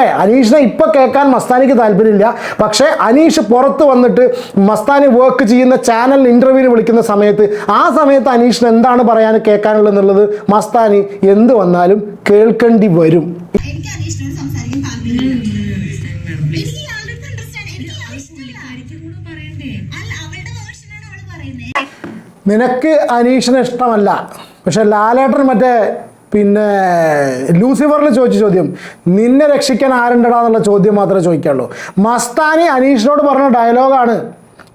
അനീഷിനെ ഇപ്പൊ കേൾക്കാൻ മസ്താനിക്ക് താല്പര്യമില്ല. പക്ഷേ അനീഷ് പുറത്ത് വന്നിട്ട് മസ്താനി വർക്ക് ചെയ്യുന്ന ചാനൽ ഇന്റർവ്യൂവിന് വിളിക്കുന്ന സമയത്ത് ആ സമയത്ത് അനീഷിന് എന്താണ് പറയാൻ കേൾക്കാനുള്ളത് എന്നുള്ളത് മസ്താനി എന്ത് വന്നാലും കേൾക്കേണ്ടി വരും. നിനക്ക് അനീഷിനെ ഇഷ്ടമല്ല. പക്ഷെ ലാലേട്ടൻ മറ്റേ പിന്നെ ലൂസിഫറിൽ ചോദിച്ച ചോദ്യം നിന്നെ രക്ഷിക്കാൻ ആരുണ്ടടാ എന്നുള്ള ചോദ്യം മാത്രമേ ചോദിക്കാനുള്ളൂ മസ്താനി അനീഷിനോട് പറഞ്ഞ ഡയലോഗാണ്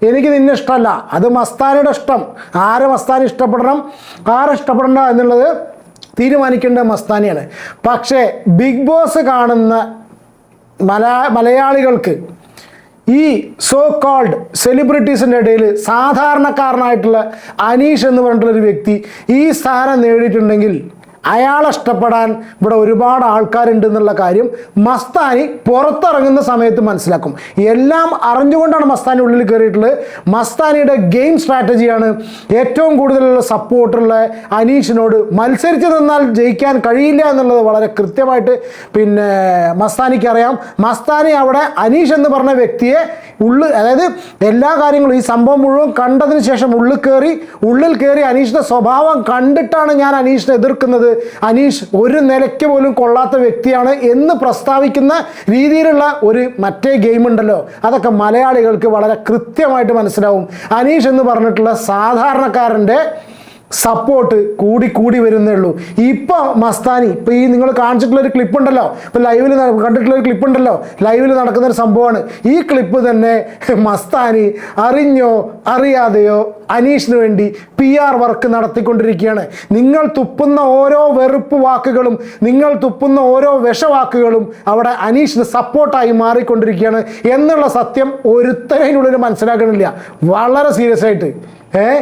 എനിക്ക് നിന്നെ ഇഷ്ടമല്ല. അത് മസ്താനിയുടെ ഇഷ്ടം. ആരെ മസ്താനി ഇഷ്ടപ്പെടണം? ആരെ ഇഷ്ടപ്പെടണ്ട എന്നുള്ളത് തീരുമാനിക്കേണ്ട മസ്താനിയാണ്. പക്ഷേ ബിഗ് ബോസ് കാണുന്ന മലയാ മലയാളികൾക്ക് ഈ സോ കോൾഡ് സെലിബ്രിറ്റീസിന്റെ ഇടയിൽ സാധാരണക്കാരനായിട്ടുള്ള അനീഷ് എന്ന് പറഞ്ഞിട്ടുള്ള ഒരു വ്യക്തി ഈ സ്ഥാനം നേടിയിട്ടുണ്ടെങ്കിൽ അയാളെ ഇഷ്ടപ്പെടാൻ ഇവിടെ ഒരുപാട് ആൾക്കാരുണ്ട് എന്നുള്ള കാര്യം മസ്താനി പുറത്തിറങ്ങുന്ന സമയത്ത് മനസ്സിലാക്കും. എല്ലാം അറിഞ്ഞുകൊണ്ടാണ് മസ്താനി ഉള്ളിൽ കയറിയിട്ടുള്ളത്. മസ്താനിയുടെ ഗെയിം സ്ട്രാറ്റജിയാണ് ഏറ്റവും കൂടുതലുള്ള സപ്പോർട്ടുള്ള അനീഷിനോട് മത്സരിച്ച് നിന്നാൽ ജയിക്കാൻ കഴിയില്ല എന്നുള്ളത് വളരെ കൃത്യമായിട്ട് പിന്നെ മസ്താനിക്ക് അറിയാം മസ്താനി അവിടെ അനീഷ് എന്ന് പറഞ്ഞ വ്യക്തിയെ ഉള്ളിൽ അതായത് എല്ലാ കാര്യങ്ങളും ഈ സംഭവം മുഴുവൻ കണ്ടതിന് ശേഷം ഉള്ളിൽ കയറി ഉള്ളിൽ കയറി അനീഷിന്റെ സ്വഭാവം കണ്ടിട്ടാണ് ഞാൻ അനീഷിനെ എതിർക്കുന്നത്. അനീഷ് ഒരു നിലയ്ക്ക് പോലും കൊള്ളാത്ത വ്യക്തിയാണ് എന്ന് പ്രസ്താവിക്കുന്ന രീതിയിലുള്ള ഒരു മറ്റേ ഗെയിം ഉണ്ടല്ലോ. അതൊക്കെ മലയാളികൾക്ക് വളരെ കൃത്യമായിട്ട് മനസ്സിലാവും. അനീഷ് എന്ന് പറഞ്ഞിട്ടുള്ള സാധാരണക്കാരന്റെ സപ്പോർട്ട് കൂടി കൂടി വരുന്നേ ഉള്ളൂ. ഇപ്പൊ മസ്താനി ഇപ്പൊ ഈ നിങ്ങൾ കാണിച്ചിട്ടുള്ള ഒരു ക്ലിപ്പ് ഉണ്ടല്ലോ. ഇപ്പൊ ലൈവിൽ കണ്ടിട്ടുള്ള ഒരു ക്ലിപ്പ് ഉണ്ടല്ലോ. ലൈവിൽ നടക്കുന്ന ഒരു സംഭവമാണ്. ഈ ക്ലിപ്പ് തന്നെ മസ്താനി അറിഞ്ഞോ അറിയാതെയോ അനീഷിന് വേണ്ടി പി ആർ വർക്ക് നടത്തിക്കൊണ്ടിരിക്കുകയാണ്. നിങ്ങൾ തുപ്പുന്ന ഓരോ വെറുപ്പ് വാക്കുകളും നിങ്ങൾ തുപ്പുന്ന ഓരോ വിഷവാക്കുകളും അവിടെ അനീഷിന് സപ്പോർട്ടായി മാറിക്കൊണ്ടിരിക്കുകയാണ് എന്നുള്ള സത്യം ഒരുത്തരതിനുള്ളിൽ മനസ്സിലാക്കണില്ല. വളരെ സീരിയസ് ആയിട്ട്. ഏഹ്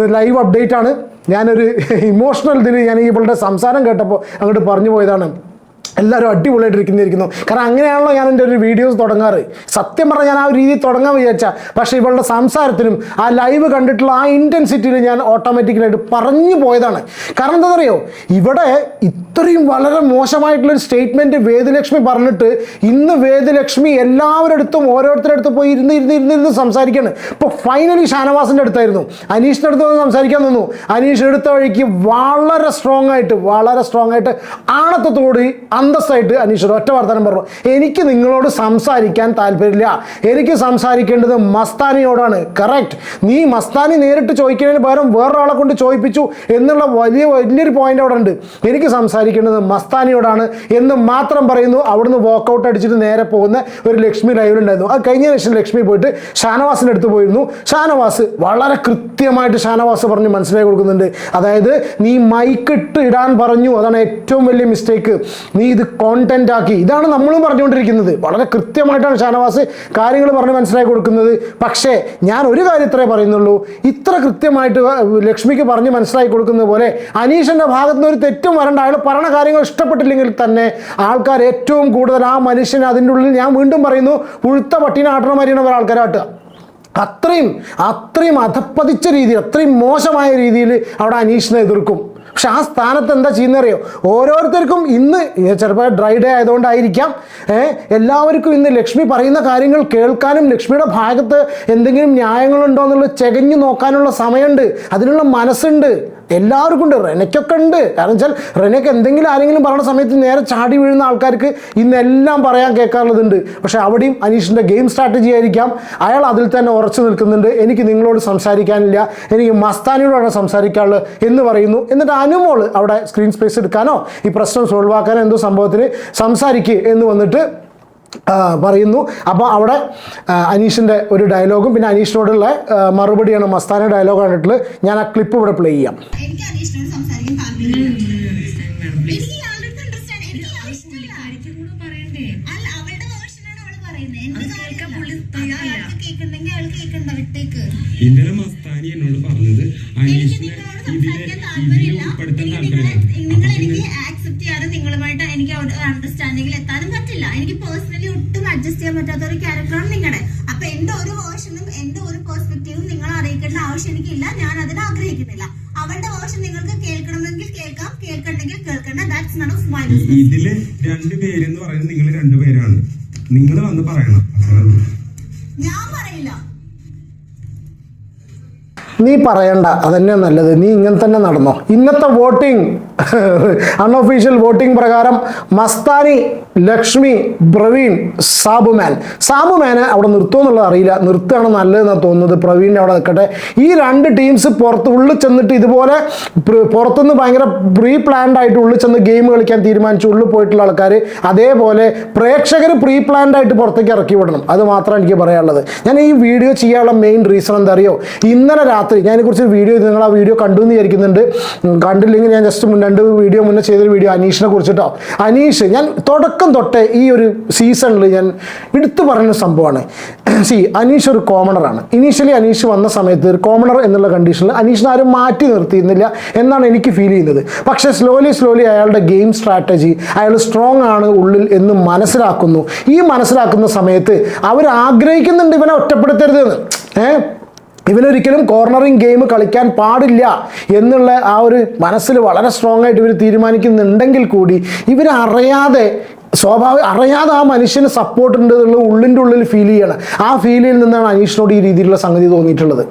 ലൈവ് അപ്ഡേറ്റ് ആണ്. ഞാനൊരു ഇമോഷണൽ ഇതിൽ ഞാൻ ഇവളുടെ സംസാരം കേട്ടപ്പോൾ അങ്ങോട്ട് പറഞ്ഞു പോയതാണ്. എല്ലാവരും അടിപൊളിയായിട്ടിരിക്കുന്നിരിക്കുന്നു കാരണം അങ്ങനെയാണല്ലോ ഞാൻ എന്റെ ഒരു വീഡിയോസ് തുടങ്ങാറ്. സത്യം പറഞ്ഞാൽ ഞാൻ ആ ഒരു രീതിയിൽ തുടങ്ങാൻ വിചാരിച്ച. പക്ഷേ ഇവളുടെ സംസാരത്തിനും ആ ലൈവ് കണ്ടിട്ടുള്ള ആ ഇന്റൻസിറ്റിയിൽ ഞാൻ ഓട്ടോമാറ്റിക്കലായിട്ട് പറഞ്ഞു പോയതാണ്. കാരണം എന്താ പറയുക ഇവിടെ ഇത്രയും വളരെ മോശമായിട്ടുള്ളൊരു സ്റ്റേറ്റ്മെന്റ് വേദലക്ഷ്മി പറഞ്ഞിട്ട് ഇന്ന് വേദലക്ഷ്മി എല്ലാവരുടെ അടുത്തും ഓരോരുത്തരുടെ അടുത്ത് പോയി ഇരുന്ന് ഇരുന്ന് ഇരുന്ന് ഇരുന്ന് സംസാരിക്കുകയാണ് ഇപ്പോൾ ഫൈനലി ഷാനവാസിന്റെ അടുത്തായിരുന്നു. അനീഷിന്റെ അടുത്ത് വന്ന് സംസാരിക്കാൻ നിന്നു. അനീഷ് എടുത്ത വഴിക്ക് വളരെ സ്ട്രോങ് ആയിട്ട് വളരെ സ്ട്രോങ് ആയിട്ട് ആണത്തത്തോട് അന്തസ്സായിട്ട് അനീഷ് ഒരു ഒറ്റ വർത്തമാനം പറഞ്ഞു. എനിക്ക് നിങ്ങളോട് സംസാരിക്കാൻ താല്പര്യമില്ല. എനിക്ക് സംസാരിക്കേണ്ടത് മസ്താനിയോടാണ്. കറക്റ്റ് നീ മസ്താനി നേരിട്ട് ചോദിക്കുന്നതിന് പകരം വേറൊരാളെ കൊണ്ട് ചോദിപ്പിച്ചു എന്നുള്ള വലിയ വലിയൊരു പോയിന്റ് അവിടെ ഉണ്ട്. എനിക്ക് സംസാരിക്കേണ്ടത് മസ്താനിയോടാണ് എന്ന് മാത്രം പറയുന്നു. അവിടുന്ന് വാക്കൗട്ട് അടിച്ചിട്ട് നേരെ പോകുന്ന ഒരു ലക്ഷ്മി ലൈവിലുണ്ടായിരുന്നു അത് കഴിഞ്ഞ ശേഷം ലക്ഷ്മി പോയിട്ട് ഷാനവാസിന്റെ അടുത്ത് പോയിരുന്നു. ഷാനവാസ് വളരെ കൃത്യമായിട്ട് ഷാനവാസ് പറഞ്ഞ് മനസ്സിലാക്കി കൊടുക്കുന്നുണ്ട്. അതായത് നീ മൈക്ക് ഇട്ട് ഇടാൻ പറഞ്ഞു. അതാണ് ഏറ്റവും വലിയ മിസ്റ്റേക്ക് നീ ഇത് കോണ്ടന്റ് ആക്കി. ഇതാണ് നമ്മളും പറഞ്ഞുകൊണ്ടിരിക്കുന്നത്. വളരെ കൃത്യമായിട്ടാണ് ഷാനവാസ് കാര്യങ്ങൾ പറഞ്ഞ് മനസ്സിലാക്കി കൊടുക്കുന്നത്. പക്ഷേ ഞാൻ ഒരു കാര്യത്രേ പറയുന്നുള്ളൂ. ഇത്ര കൃത്യമായിട്ട് ലക്ഷ്മിക്ക് പറഞ്ഞ് മനസ്സിലാക്കി കൊടുക്കുന്നത് പോലെ അനീഷിന്റെ ഭാഗത്ത് നിന്ന് ഒരു തെറ്റും വരണ്ട. അയാൾ പറഞ്ഞ കാര്യങ്ങൾ ഇഷ്ടപ്പെട്ടില്ലെങ്കിൽ തന്നെ ആൾക്കാർ ഏറ്റവും കൂടുതൽ ആ മനുഷ്യന് അതിന്റെ ഉള്ളിൽ ഞാൻ വീണ്ടും പറയുന്നു പുഴുത്ത പട്ടീനെ ആട്ടണ മരിയണ ഒരാൾക്കാരാട്ടുക അത്രയും അത്രയും അധപ്പതിച്ച രീതിയിൽ അത്രയും മോശമായ രീതിയിൽ അവിടെ അനീഷിനെ എതിർക്കും. പക്ഷെ ആ സ്ഥാനത്ത് എന്താ ചെയ്യുന്നറിയോ? ഓരോരുത്തർക്കും ഇന്ന് ചിലപ്പോൾ ഡ്രൈ ഡേ ആയതുകൊണ്ടായിരിക്കാം എല്ലാവർക്കും ഇന്ന് ലക്ഷ്മി പറയുന്ന കാര്യങ്ങൾ കേൾക്കാനും ലക്ഷ്മിയുടെ ഭാഗത്ത് എന്തെങ്കിലും ന്യായങ്ങളുണ്ടോ എന്നുള്ളത് ചെകഞ്ഞു നോക്കാനുള്ള സമയമുണ്ട്. അതിനുള്ള മനസ്സുണ്ട്. എല്ലാവർക്കും ഉണ്ട്. റെനയ്ക്കൊക്കെ ഉണ്ട്. കാരണം വെച്ചാൽ റെനയ്ക്ക് എന്തെങ്കിലും ആരെങ്കിലും പറയുന്ന സമയത്ത് നേരെ ചാടി വീഴുന്ന ആൾക്കാർക്ക് ഇന്നെല്ലാം പറയാൻ കേൾക്കാറുള്ളതുണ്ട് പക്ഷേ അവിടെയും അനീഷിന്റെ ഗെയിം സ്ട്രാറ്റജി ആയിരിക്കാം. അയാൾ അതിൽ തന്നെ ഉറച്ചു നിൽക്കുന്നുണ്ട്. എനിക്ക് നിങ്ങളോട് സംസാരിക്കാനില്ല. എനിക്ക് മസ്താനിയോടാണ് സംസാരിക്കാനുള്ളത് എന്ന് പറയുന്നു. എന്നിട്ട് അനുമോൾ അവിടെ സ്ക്രീൻ സ്പേസ് എടുക്കാനോ? ഈ പ്രശ്നം സോൾവ് ആക്കാനോ എന്തോ സംഭവത്തിന് സംസാരിക്കുക എന്ന് വന്നിട്ട് പറയുന്നു. അപ്പോൾ അവിടെ അനീഷിന്റെ ഒരു ഡയലോഗും പിന്നെ അനീഷിനോടുള്ള മറുപടിയാണ് മസ്താന ഡയലോഗ് കണ്ടിട്ടുള്ളത് ഞാൻ ആ ക്ലിപ്പ് ഇവിടെ പ്ലേ ചെയ്യാം. ഇന്നലെ മസ്താനി എന്നോട് പറഞ്ഞത് അനീഷിനെ ഇതിലെ ഇതിൽ. ഉൾപ്പെടുത്താൻ താല്പര്യമില്ല. പിന്നെ ചെയ്യാതെ നിങ്ങളുമായിട്ട് എനിക്ക് അണ്ടർസ്റ്റാൻഡിംഗിൽ എത്താനും പറ്റില്ല. എനിക്ക് പേഴ്സണലി ഒട്ടും അഡ്ജസ്റ്റ് ചെയ്യാൻ പറ്റാത്ത ഒരു ക്യാരക്ടറാണ് നിങ്ങളുടെ അപ്പൊ എന്റെ ഒരു വേർഷനും എന്റെ ഒരു പെർസ്പെക്റ്റീവും നിങ്ങൾ അറിയിക്കേണ്ട ആവശ്യം എനിക്കില്ല. ഞാൻ അതിന് ആഗ്രഹിക്കുന്നില്ല. അവളുടെ വേർഷൻ നിങ്ങൾക്ക് കേൾക്കണമെങ്കിൽ കേൾക്കാം. കേൾക്കണമെങ്കിൽ കേൾക്കണ്ട. ദാറ്റ്സ് നൺ ഓഫ് മൈ ഇതിൽ രണ്ട് പേരെന്ന് പറയുന്നത് നിങ്ങൾ രണ്ടുപേരാണ് നിങ്ങൾ വന്ന് പറയണം. ഞാൻ പറയില്ല. നീ പറയണ്ട അതന്നെ നല്ലത്. നീ ഇങ്ങനെ തന്നെ നടന്നോ. ഇന്നത്തെ വോട്ടിംഗ് അൺഒഫീഷ്യൽ വോട്ടിംഗ് പ്രകാരം മസ്താനി ലക്ഷ്മി പ്രവീൺ സാബുമാൻ. സാബുമാന് അവിടെ നിർത്തുമെന്നുള്ളത് അറിയില്ല. നിർത്തുകയാണ് നല്ലതെന്നാണ് തോന്നുന്നത്. പ്രവീണിന്റെ അവിടെ നിൽക്കട്ടെ. ഈ രണ്ട് ടീംസ് പുറത്ത് ഉള്ളിൽ ചെന്നിട്ട് ഇതുപോലെ പുറത്തുനിന്ന് ഭയങ്കര പ്രീ പ്ലാൻഡ് ആയിട്ട് ഉള്ളിൽ ചെന്ന് ഗെയിം കളിക്കാൻ തീരുമാനിച്ചു. ഉള്ളിൽ പോയിട്ടുള്ള ആൾക്കാർ അതേപോലെ പ്രേക്ഷകർ പ്രീ പ്ലാൻഡ് ആയിട്ട് പുറത്തേക്ക് ഇറക്കി വിടണം. അത് മാത്രമാണ് എനിക്ക് പറയാനുള്ളത്. ഞാൻ ഈ വീഡിയോ ചെയ്യാനുള്ള മെയിൻ റീസൺ എന്താ അറിയോ ഇന്നലെ രാത്രി ഒരു വീഡിയോ നിങ്ങൾ ആ വീഡിയോ കണ്ടു എന്ന് വിചാരിക്കുന്നുണ്ട് കണ്ടില്ലെങ്കിൽ ഞാൻ ജസ്റ്റ് രണ്ട് വീഡിയോ മുന്നേ ചെയ്തൊരു വീഡിയോ അനീഷിനെ കുറിച്ചിട്ടോ. അനീഷ് ഞാൻ തുടക്കം തൊട്ടേ ഈ ഒരു സീസണിൽ ഞാൻ എടുത്തു പറയുന്ന സംഭവമാണ്. സി അനീഷ് ഒരു കോമണറാണ് ഇനീഷ്യലി അനീഷ് വന്ന സമയത്ത് ഒരു കോമണർ എന്നുള്ള കണ്ടീഷനിൽ അനീഷിനെ ആരും മാറ്റി നിർത്തിയിരുന്നില്ല എന്നാണ് എനിക്ക് ഫീൽ ചെയ്യുന്നത്. പക്ഷേ സ്ലോലി സ്ലോലി അയാളുടെ ഗെയിം സ്ട്രാറ്റജി അയാൾ സ്ട്രോങ് ആണ് ഉള്ളിൽ എന്ന് മനസ്സിലാക്കുന്നു. ഈ മനസ്സിലാക്കുന്ന സമയത്ത് അവർ ആഗ്രഹിക്കുന്നുണ്ട് ഇവനെ ഒറ്റപ്പെടുത്തരുതെന്ന്. ഏഹ്? ഇവനൊരിക്കലും കോർണറിങ് ഗെയിം കളിക്കാൻ പാടില്ല എന്നുള്ള ആ ഒരു മനസ്സിൽ വളരെ സ്ട്രോങ് ആയിട്ട് ഇവർ തീരുമാനിക്കുന്നുണ്ടെങ്കിൽ കൂടി ഇവരറിയാതെ സ്വാഭാവിക അറിയാതെ ആ മനുഷ്യന് സപ്പോർട്ട് ഉണ്ട് എന്നുള്ള ഉള്ളിന്റെ ഉള്ളിൽ ഫീൽ ചെയ്യണം. ആ ഫീലിൽ നിന്നാണ് അനീഷിനോട് ഈ രീതിയിലുള്ള സംഗതി തോന്നിയിട്ടുള്ളത്.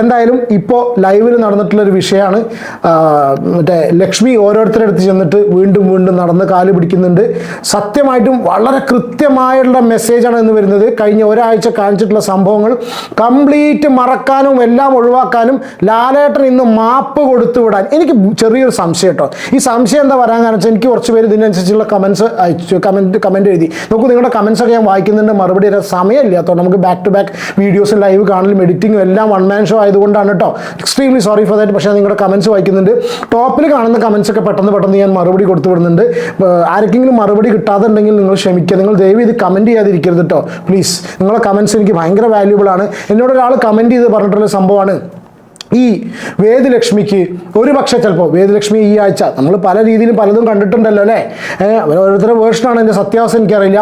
എന്തായാലും ഇപ്പോൾ ലൈവിൽ നടന്നിട്ടുള്ളൊരു വിഷയമാണ് മറ്റേ ലക്ഷ്മി ഓരോരുത്തരുടെ അടുത്ത് ചെന്നിട്ട് വീണ്ടും വീണ്ടും നടന്ന് കാൽ പിടിക്കുന്നുണ്ട്. സത്യമായിട്ടും വളരെ കൃത്യമായുള്ള മെസ്സേജാണ് എന്ന് വരുന്നത്. കഴിഞ്ഞ ഒരാഴ്ച കാണിച്ചിട്ടുള്ള സംഭവങ്ങൾ കംപ്ലീറ്റ് മറക്കാനും എല്ലാം ഒഴിവാക്കാനും ലാലേട്ടൻ ഇന്ന് മാപ്പ് കൊടുത്തു വിടാൻ. എനിക്ക് ചെറിയൊരു സംശയം കേട്ടോ ഈ സംശയം എന്താ വരാൻ കാരണം വെച്ചാൽ എനിക്ക് കുറച്ച് പേര് ഇതിനനുസരിച്ചുള്ള കമൻസ് അയച്ചു കമന്റ് കമന്റ് എഴുതി. നോക്കൂ നിങ്ങളുടെ കമൻസ് ഒക്കെ ഞാൻ വായിക്കുന്നുണ്ട് മറുപടി തരാൻ സമയമില്ലാത്തതുകൊണ്ട് നമുക്ക് ബാക്ക് ടു ബാക്ക് വീഡിയോസും ലൈവ് കാണലും എഡിറ്റിങ്ങും എല്ലാം വൺ മാൻ ഷോ ആയതുകൊണ്ടാണ് കേട്ടോ എക്സ്ട്രീംലി സോറി ഫോർ ദാറ്റ് പക്ഷേ നിങ്ങളുടെ കമൻസ് വായിക്കുന്നുണ്ട്. ടോപ്പിൽ കാണുന്ന കമൻസ് ഒക്കെ പെട്ടെന്ന് പെട്ടെന്ന് ഞാൻ മറുപടി കൊടുത്തു വിടുന്നുണ്ട്. ആർക്കെങ്കിലും മറുപടി കിട്ടാതുണ്ടെങ്കിൽ നിങ്ങൾ ക്ഷമിക്കുക. നിങ്ങൾ ദയവ് ഇത് കമന്റ് ചെയ്യാതിരിക്കരുത് കേട്ടോ പ്ലീസ് നിങ്ങളുടെ കമൻസ് എനിക്ക് ഭയങ്കര വാല്യൂബിൾ ആണ്. എന്നോട് ഒരാൾ കമന്റ് ചെയ്ത് പറഞ്ഞിട്ടുള്ള സംഭവമാണ്. ഈ വേദലക്ഷ്മിക്ക് ഒരു പക്ഷേ ചിലപ്പോൾ വേദലക്ഷ്മി ഈ ആഴ്ച നമ്മൾ പല രീതിയിലും പലതും കണ്ടിട്ടുണ്ടല്ലോ അല്ലേ? ഓരോരുത്തരുടെ വേർഷനാണ് എന്റെ സത്യാവസ്ഥ എനിക്കറിയില്ല.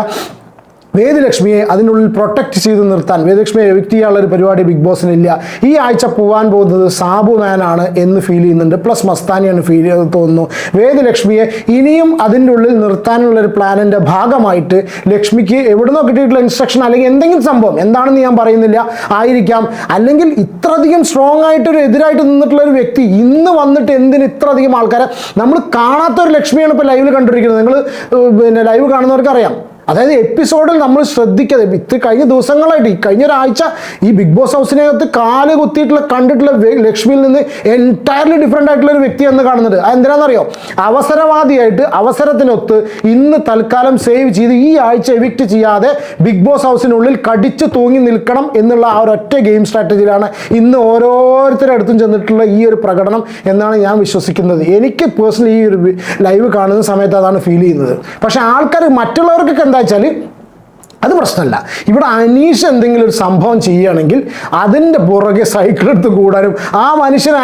വേദലക്ഷ്മിയെ അതിനുള്ളിൽ പ്രൊട്ടക്റ്റ് ചെയ്ത് നിർത്താൻ വേദലക്ഷ്മിയെ എവിക്ട് ചെയ്യാനുള്ള ഒരു പരിപാടി ബിഗ് ബോസിനില്ല ഈ ആഴ്ച പോകാൻ പോകുന്നത് സാബു മാനാണ് എന്ന് ഫീൽ ചെയ്യുന്നുണ്ട്. പ്ലസ് മസ്താനിയാണ് ഫീൽ ചെയ്ത് തോന്നുന്നു. വേദലക്ഷ്മിയെ ഇനിയും അതിന്റെ ഉള്ളിൽ നിർത്താനുള്ള ഒരു പ്ലാനിന്റെ ഭാഗമായിട്ട് ലക്ഷ്മിക്ക് എവിടുന്നോ കിട്ടിയിട്ടുള്ള ഇൻസ്ട്രക്ഷൻ അല്ലെങ്കിൽ എന്തെങ്കിലും സംഭവം എന്താണെന്ന് ഞാൻ പറയുന്നില്ല. ആയിരിക്കാം. അല്ലെങ്കിൽ ഇത്രയധികം സ്ട്രോങ് ആയിട്ട് ഒരു എതിരായിട്ട് നിന്നിട്ടുള്ള ഒരു വ്യക്തി ഇന്ന് വന്നിട്ട് എന്തിന് ഇത്രയധികം ആൾക്കാരെ? നമ്മൾ കാണാത്ത ഒരു ലക്ഷ്മിയാണ് ഇപ്പോൾ ലൈവിൽ കണ്ടിരിക്കുന്നത്. നിങ്ങൾ പിന്നെ ലൈവ് കാണുന്നവർക്ക് അറിയാം. അതായത് എപ്പിസോഡിൽ നമ്മൾ ശ്രദ്ധിക്കാതെ ഇത്ര കഴിഞ്ഞ ദിവസങ്ങളായിട്ട് ഈ കഴിഞ്ഞ ഒരാഴ്ച ഈ ബിഗ് ബോസ് ഹൗസിനകത്ത് കാൽ കുത്തിയിട്ടുള്ള കണ്ടിട്ടുള്ള ലക്ഷ്മിയിൽ നിന്ന് എന്റയർലി ഡിഫറെന്റ് ആയിട്ടുള്ള ഒരു വ്യക്തിയാണ് കാണുന്നത്. അതെന്തിനാണെന്നറിയോ അവസരവാദിയായിട്ട് അവസരത്തിനൊത്ത് ഇന്ന് തൽക്കാലം സേവ് ചെയ്ത് ഈ ആഴ്ച എവിക്റ്റ് ചെയ്യാതെ ബിഗ് ബോസ് ഹൗസിനുള്ളിൽ കടിച്ച് തൂങ്ങി നിൽക്കണം എന്നുള്ള ആ ഒരൊറ്റ ഗെയിം സ്ട്രാറ്റജിയിലാണ് ഇന്ന് ഓരോരുത്തരുടെ അടുത്തും ചെന്നിട്ടുള്ള ഈ ഒരു പ്രകടനം എന്നാണ് ഞാൻ വിശ്വസിക്കുന്നത്. എനിക്ക് പേഴ്സണലി ഈ ഒരു ലൈവ് കാണുന്ന സമയത്ത് അതാണ് ഫീൽ ചെയ്യുന്നത്. പക്ഷേ ആൾക്കാർ മറ്റുള്ളവർക്കൊക്കെ എന്താ വെച്ചാൽ അത് പ്രശ്നമല്ല. ഇവിടെ അനീഷ് എന്തെങ്കിലും ഒരു സംഭവം ചെയ്യുകയാണെങ്കിൽ അതിന്റെ പുറകെ സൈക്കിൾ എടുത്ത് കൂടാനും ആ മനുഷ്യൻ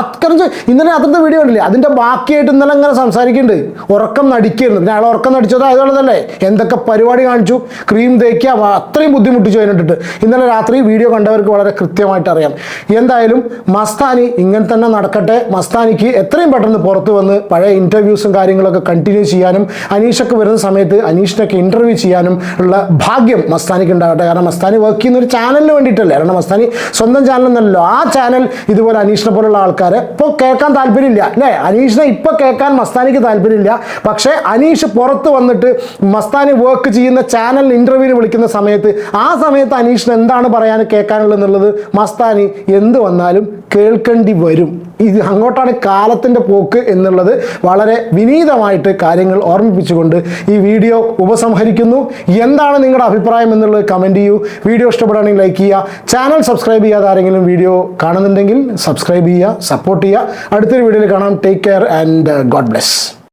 അത്രഞ്ച് ഇന്നലെ അത്രത്തെ വീഡിയോ ഉണ്ടല്ലേ അതിന്റെ ബാക്കിയായിട്ട് ഇന്നലെ ഇങ്ങനെ സംസാരിക്കുന്നുണ്ട് ഉറക്കം നടിക്കായിരുന്നു. പിന്നെ അയാൾ ഉറക്കം നടിച്ചത് ആയതുകൊണ്ടല്ലേ എന്തൊക്കെ പരിപാടി കാണിച്ചു? ക്രീം തേക്കുക അത്രയും ബുദ്ധിമുട്ടിച്ചു അതിനിട്ടിട്ട്. ഇന്നലെ രാത്രി വീഡിയോ കണ്ടവർക്ക് വളരെ കൃത്യമായിട്ട് അറിയാം. എന്തായാലും മസ്താനി ഇങ്ങനെ തന്നെ നടക്കട്ടെ. മസ്താനിക്ക് എത്രയും പെട്ടെന്ന് പുറത്ത് വന്ന് പഴയ ഇന്റർവ്യൂസും കാര്യങ്ങളൊക്കെ കണ്ടിന്യൂ ചെയ്യാനും അനീഷൊക്കെ വരുന്ന സമയത്ത് അനീഷിനൊക്കെ ഇന്റർവ്യൂ ചെയ്യാനും ഉള്ള ഭാഗ്യം മസ്താനിക്ക് ഉണ്ടാകട്ടെ. കാരണം മസ്താനി വർക്ക് ചെയ്യുന്ന ഒരു ചാനലിന് വേണ്ടിയിട്ടല്ലേ? കാരണം മസ്താനി സ്വന്തം ചാനൽ എന്നല്ലോ ആ ചാനൽ ഇതുപോലെ അനീഷിനെ പോലുള്ള ആൾക്കാരെ ഇപ്പോൾ കേൾക്കാൻ താല്പര്യമില്ല അല്ലേ? അനീഷിനെ ഇപ്പോൾ കേൾക്കാൻ മസ്താനിക്ക് താല്പര്യമില്ല. പക്ഷേ അനീഷ് പുറത്ത് വന്നിട്ട് മസ്താനി വർക്ക് ചെയ്യുന്ന ചാനൽ ഇന്റർവ്യൂവിന് വിളിക്കുന്ന സമയത്ത് ആ സമയത്ത് അനീഷിന് എന്താണ് പറയാൻ കേൾക്കാനുള്ളത് എന്നുള്ളത് മസ്താനി എന്ത് വന്നാലും കേൾക്കേണ്ടി വരും. ഇത് അങ്ങോട്ടാണ് കാലത്തിന്റെ പോക്ക് എന്നുള്ളത് വളരെ വിനീതമായിട്ട് കാര്യങ്ങൾ ഓർമ്മിപ്പിച്ചുകൊണ്ട് ഈ വീഡിയോ ഉപസംഹരിക്കുന്നു. എന്താണ് നിങ്ങളുടെ അഭിപ്രായം എന്നുള്ളത് കമന്റ് ചെയ്യൂ. വീഡിയോ ഇഷ്ടപ്പെടുകയാണെങ്കിൽ ലൈക്ക് ചെയ്യുക. ചാനൽ സബ്സ്ക്രൈബ് ചെയ്യാതെ ആരെങ്കിലും വീഡിയോ കാണുന്നുണ്ടെങ്കിൽ സബ്സ്ക്രൈബ് ചെയ്യുക. സപ്പോർട്ട് ചെയ്യുക. അടുത്തൊരു വീഡിയോയിൽ കാണാം. Take care and God bless